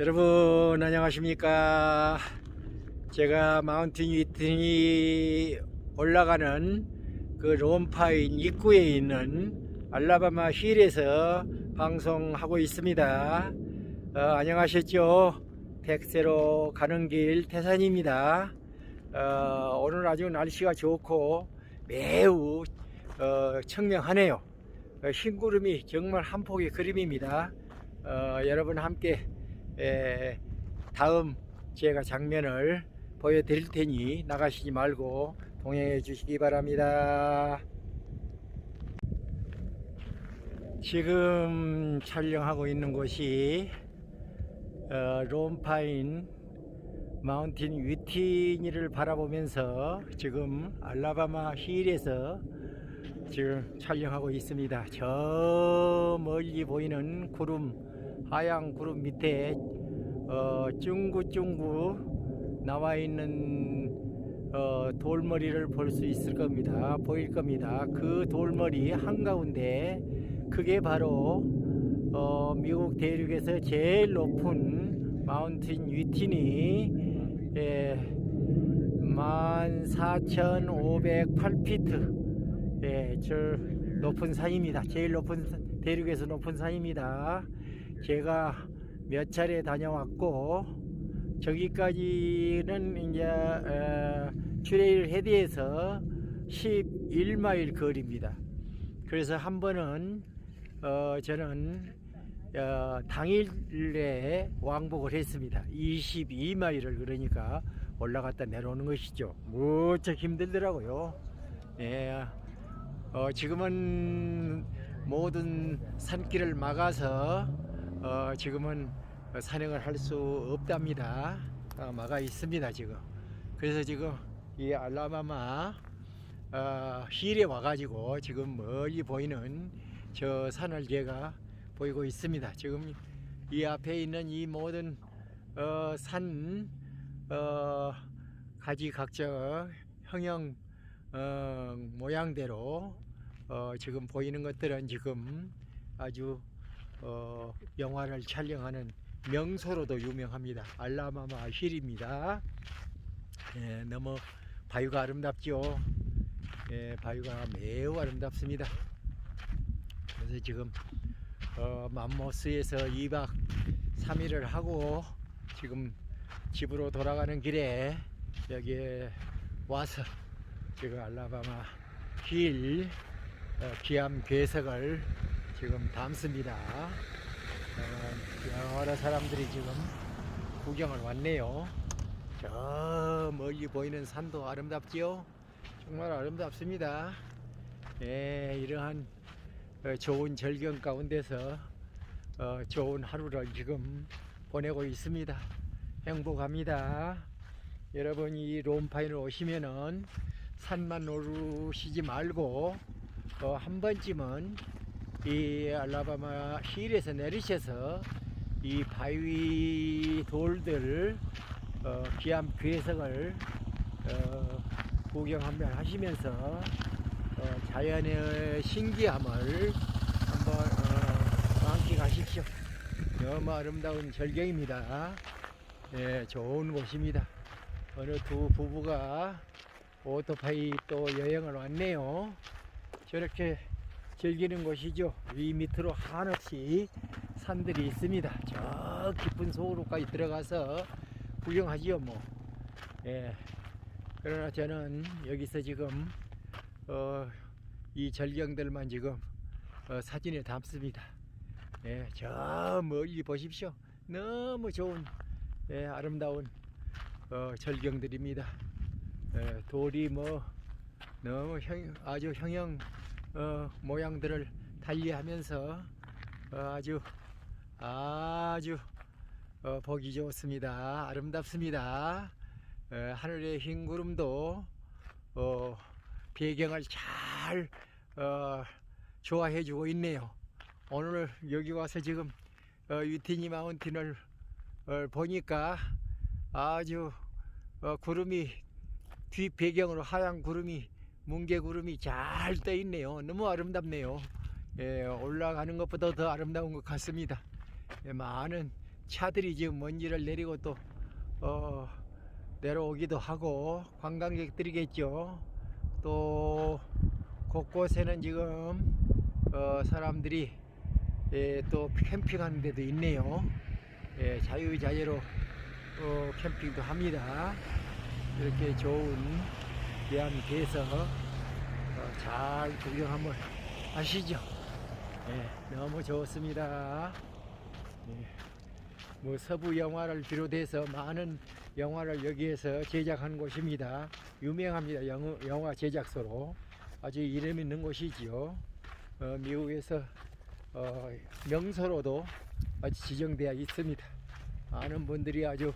여러분 안녕하십니까? 제가 마운틴 위튼이 올라가는 그 롬파인 입구에 있는 알라바마 힐에서 방송하고 있습니다. 어, 안녕하셨죠? 백세로 가는 길 태산입니다. 어, 오늘 아주 날씨가 좋고 매우 어, 청명하네요. 어, 흰 구름이 정말 한 폭의 그림입니다. 어, 여러분 함께 에, 다음 제가 장면을 보여드릴 테니 나가시지 말고 동행해 주시기 바랍니다. 지금 촬영하고 있는 곳이 어, 롬파인 마운틴 위티니를 바라보면서 지금 알라바마 힐에서 지금 촬영하고 있습니다. 저 멀리 보이는 구름 하얀 구름 밑에 어, 쭈구쭈구 나와 있는 어, 돌머리를 볼 수 있을 겁니다. 보일 겁니다. 그 돌머리 한가운데 그게 바로 어, 미국 대륙에서 제일 높은 마운틴 위티니 예, 14,508피트 예, 저 높은 산입니다. 제일 높은 산- 대륙에서 높은 산입니다. 제가 몇 차례 다녀왔고 저기까지는 이제 어, 트레일 헤드에서 11마일 거리입니다. 그래서 한 번은 어, 저는 어, 당일에 왕복을 했습니다. 22마일을 그러니까 올라갔다 내려오는 것이죠. 무척 힘들더라고요. 예, 어, 지금은 모든 산길을 막아서 어, 지금은 산행을 할 수 없답니다. 어, 막아 있습니다 지금. 그래서 지금 이 알라바마 어, 힐에 와가지고 지금 멀리 보이는 저 산을 제가 보이고 있습니다. 지금 이 앞에 있는 이 모든 어, 산 어, 가지 각자 형형 어, 모양대로 어, 지금 보이는 것들은 지금 아주 어, 영화를 촬영하는 명소로도 유명합니다. 알라마마 힐입니다. 예, 너무 바위가 아름답죠. 예, 바위가 매우 아름답습니다. 그래서 지금 어, 맘모스에서 2박 3일을 하고 지금 집으로 돌아가는 길에 여기에 와서 지금 알라바마 힐 어, 기암 괴석을 지금 담습니다. 어, 여러 사람들이 지금 구경을 왔네요. 저 멀리 보이는 산도 아름답지요? 정말 아름답습니다. 예, 이러한 어, 좋은 절경 가운데서 어, 좋은 하루를 지금 보내고 있습니다. 행복합니다. 여러분 이 롬파인을 오시면은 산만 오르시지 말고 어, 한 번쯤은 이 알라바마 힐에서 내리셔서 이 바위 돌들 어, 기암 괴석을 어, 구경 한번 하시면서 어, 자연의 신기함을 한번 어, 만끽하십시오. 너무 아름다운 절경입니다. 네, 좋은 곳입니다. 어느 두 부부가 오토바이 또 여행을 왔네요. 저렇게 즐기는 곳이죠. 위 밑으로 한없이 산들이 있습니다. 저 깊은 속으로까지 들어가서 구경하지요, 뭐. 예. 그러나 저는 여기서 지금 어, 이 절경들만 지금 어, 사진에 담습니다. 예, 저 멀리 보십시오. 너무 좋은 예, 아름다운 어, 절경들입니다. 예, 돌이 뭐 너무 형, 아주 형형 어, 모양들을 달리하면서 어, 아주 아주 어, 보기 좋습니다. 아름답습니다. 에, 하늘의 흰 구름도 어, 배경을 잘 어, 좋아해 주고 있네요. 오늘 여기 와서 지금 어, 유티니 마운틴을 어, 보니까 아주 어, 구름이 뒷 배경으로 하얀 구름이 뭉게 구름이 잘 떠 있네요. 너무 아름답네요. 예, 올라가는 것보다 더 아름다운 것 같습니다. 예, 많은 차들이 지금 먼지를 내리고 또 어, 내려오기도 하고 관광객들이겠죠. 또 곳곳에는 지금 어, 사람들이 예, 또 캠핑하는 데도 있네요. 예, 자유자재로 어, 캠핑도 합니다. 이렇게 좋은 대한께서 어, 잘 구경 한번 하시죠. 예, 너무 좋습니다. 예, 뭐 서부 영화를 비롯해서 많은 영화를 여기에서 제작한 곳입니다. 유명합니다. 영어, 영화 제작소로 아주 이름 있는 곳이지요. 어, 미국에서 어, 명소로도 아주 지정되어 있습니다. 많은 분들이 아주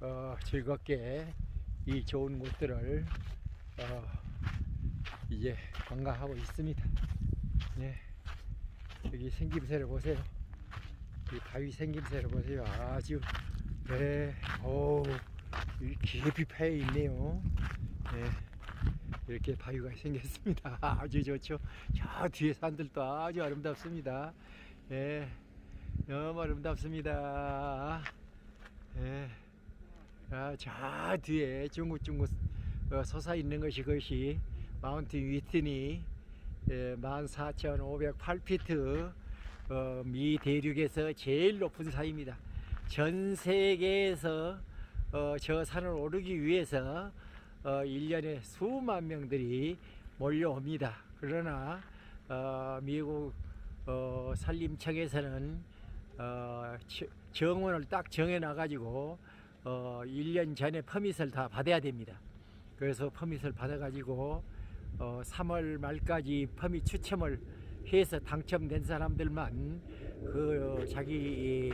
어, 즐겁게 이 좋은 곳들을 어, 이제 관광하고 있습니다. 네. 여기 생김새를 보세요. 이 바위 생김새를 보세요. 아주 네, 오, 깊이 파여 있네요. 네, 이렇게 바위가 생겼습니다. 아주 좋죠. 저 뒤에 산들도 아주 아름답습니다. 예, 너무 아름답습니다. 예, 아, 저 뒤에 중국중국 어, 솟아 있는 것이 그것이 마운틴 위트니 예, 14,508피트 어, 미 대륙에서 제일 높은 산입니다. 전 세계에서 어, 저 산을 오르기 위해서 어, 1년에 수만 명들이 몰려옵니다. 그러나 어, 미국 어, 산림청에서는 어, 저- 정원을 딱 정해 놔가지고 어, 1년 전에 퍼밋을 다 받아야 됩니다. 그래서 퍼밋을 받아가지고 어, 3월 말까지 퍼밋 추첨을 해서 당첨된 사람들만 그 자기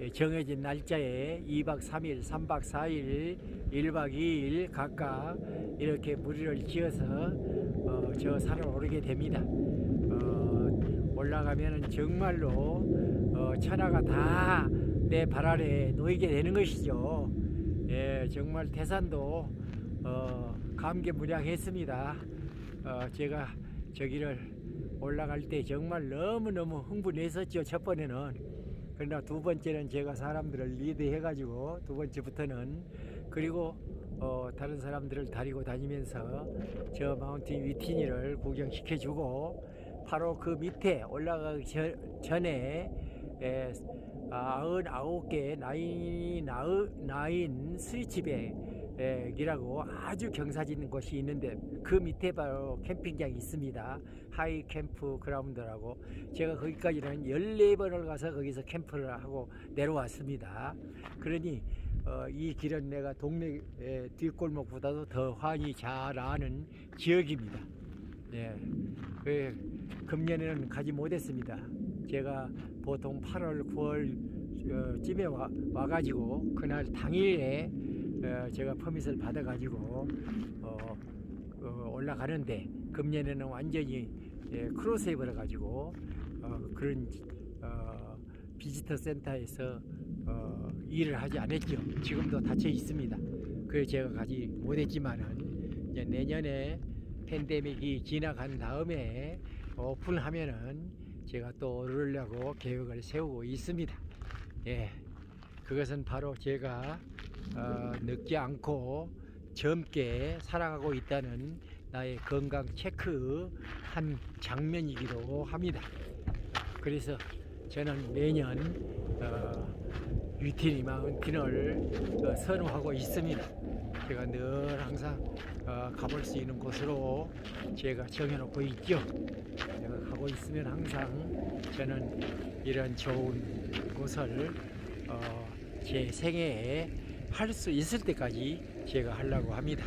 이 정해진 날짜에 2박 3일, 3박 4일, 1박 2일 각각 이렇게 무리를 지어서 어, 저 산을 오르게 됩니다. 어, 올라가면은 정말로 어, 천하가 다 내 발 아래 놓이게 되는 것이죠. 예, 정말 태산도 어, 감개무량했습니다. 어, 제가 저기를 올라갈 때 정말 너무너무 흥분했었죠. 첫 번에는. 그러나 두 번째는 제가 사람들을 리드해가지고 두 번째부터는 그리고 어, 다른 사람들을 데리고 다니면서 저 마운틴 위티니를 구경시켜주고 바로 그 밑에 올라가기 전- 전에 에, 아흔 아홉 개 나인 아흔 나인 스위치백 이라고 아주 경사진 곳이 있는데 그 밑에 바로 캠핑장이 있습니다. 하이 캠프 그라운드라고 제가 거기까지는 14번을 가서 거기서 캠프를 하고 내려왔습니다. 그러니 어, 이 길은 내가 동네 에, 뒷골목보다도 더 환히 잘 아는 지역입니다. 예. 그 금년에는 가지 못했습니다. 제가 보통 8월, 9월 쯤에 와, 와가지고 그날 당일에 어, 제가 퍼밋을 받아가지고 어, 어, 올라가는데 금년에는 완전히 예, 크로스해버려 가지고 어, 그런 어, 비지터 센터에서 어, 일을 하지 않았죠. 지금도 닫혀 있습니다. 그래서 제가 가지 못했지만은 내년에 팬데믹이 지나간 다음에 오픈하면은 제가 또 오르려고 계획을 세우고 있습니다. 예, 그것은 바로 제가 어, 늙지 않고 젊게 살아가고 있다는 나의 건강 체크 한 장면이기도 합니다. 그래서 저는 매년 어, 위티니 마운틴을 어, 선호하고 있습니다. 제가 늘 항상 어, 가볼 수 있는 곳으로 제가 정해놓고 있죠. 내가 가고 있으면 항상 저는 이런 좋은 곳을 어, 제 생애에 할 수 있을 때까지 제가 하려고 합니다.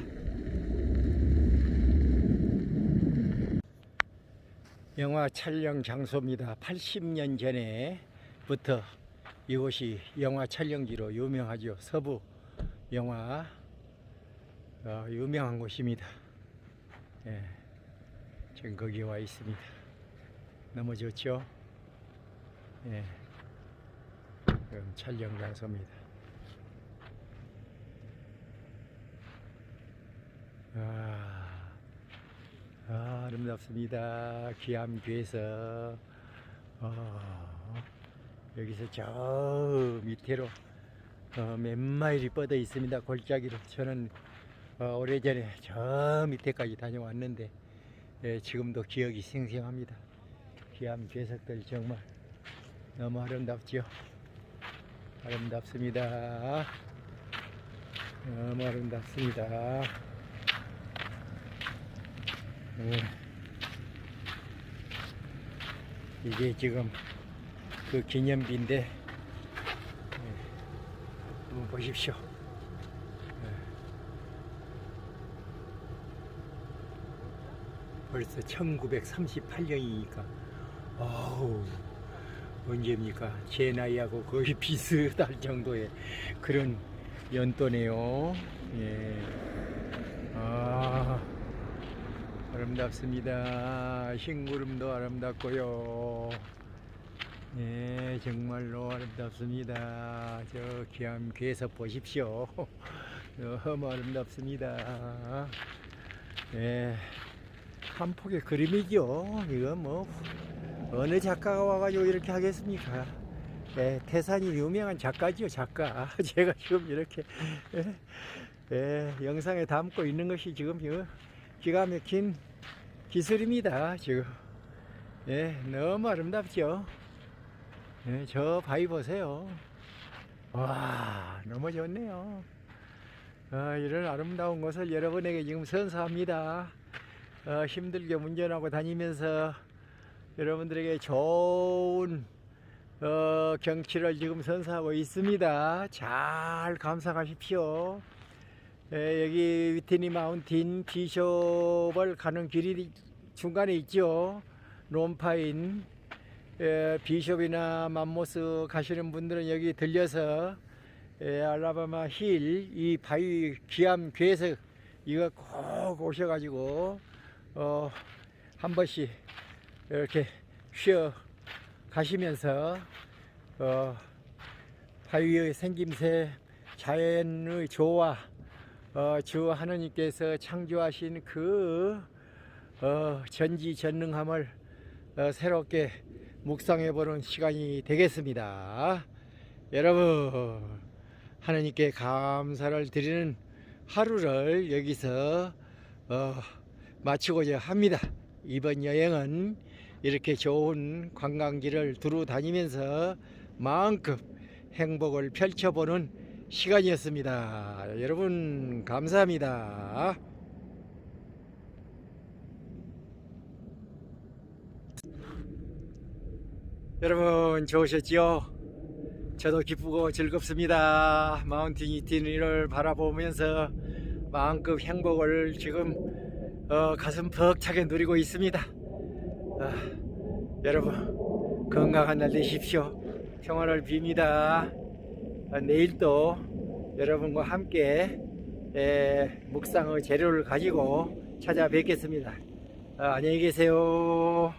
영화 촬영 장소입니다. 80년 전에부터 이곳이 영화 촬영지로 유명하죠. 서부 영화 어, 유명한 곳입니다. 예, 지금 거기 와 있습니다. 너무 좋죠? 예, 그럼 촬영 장소입니다. 아, 아, 아 름답습니다. 귀한 귀에서 어, 여기서 저 밑으로 어, 몇 마일이 뻗어 있습니다. 골짜기로 저는 어, 오래전에 저 밑에까지 다녀왔는데 예, 지금도 기억이 생생합니다. 귀한 괴석들 정말 너무 아름답죠. 아름답습니다. 너무 아름답습니다. 예. 이게 지금 그 기념비인데 예. 한번 보십시오. 예. 벌써 1938년이니까 어우 언제입니까? 제 나이하고 거의 비슷할 정도의 그런 연도네요. 예. 아, 아름답습니다. 흰구름도 아름답고요. 예, 정말로 아름답습니다. 저 귀한 괴석 보십시오. 너무 아름답습니다. 예, 한 폭의 그림이죠. 이거 뭐 어느 작가가 와가지고 이렇게 하겠습니까? 예, 태산이 유명한 작가지요, 작가. 제가 지금 이렇게 예, 예, 영상에 담고 있는 것이 지금 이거 기가 막힌 기술입니다. 지금 예, 너무 아름답죠. 예, 저 바위 보세요. 와, 너무 좋네요. 아, 이런 아름다운 곳을 여러분에게 지금 선사합니다. 어, 힘들게 운전하고 다니면서 여러분들에게 좋은 어, 경치를 지금 선사하고 있습니다. 잘 감상하십시오. 예, 여기 위트니 마운틴 비숍을 가는 길이 중간에 있죠. 롬파인 예, 비숍이나 맘모스 가시는 분들은 여기 들려서 예, 알라바마 힐 이 바위 귀암 괴석 이거 꼭 오셔가지고 어, 한 번씩 이렇게 쉬어 가시면서 어, 바위의 생김새 자연의 조화 어, 주 하느님께서 창조하신 그 어, 전지전능함을 어, 새롭게 묵상해 보는 시간이 되겠습니다. 여러분 하느님께 감사를 드리는 하루를 여기서 어, 마치고자 합니다. 이번 여행은 이렇게 좋은 관광지를 두루 다니면서 마음껏 행복을 펼쳐보는 시간이었습니다. 여러분 감사합니다. 여러분 좋으셨지요? 저도 기쁘고 즐겁습니다. 마운틴 이티니를 바라보면서 마음껏 행복을 지금 어, 가슴 벅 차게 누리고 있습니다. 아, 여러분 건강한 날 되십시오. 평화를 빕니다. 아, 내일 또 여러분과 함께 에, 묵상의 재료를 가지고 찾아뵙겠습니다. 아, 안녕히 계세요.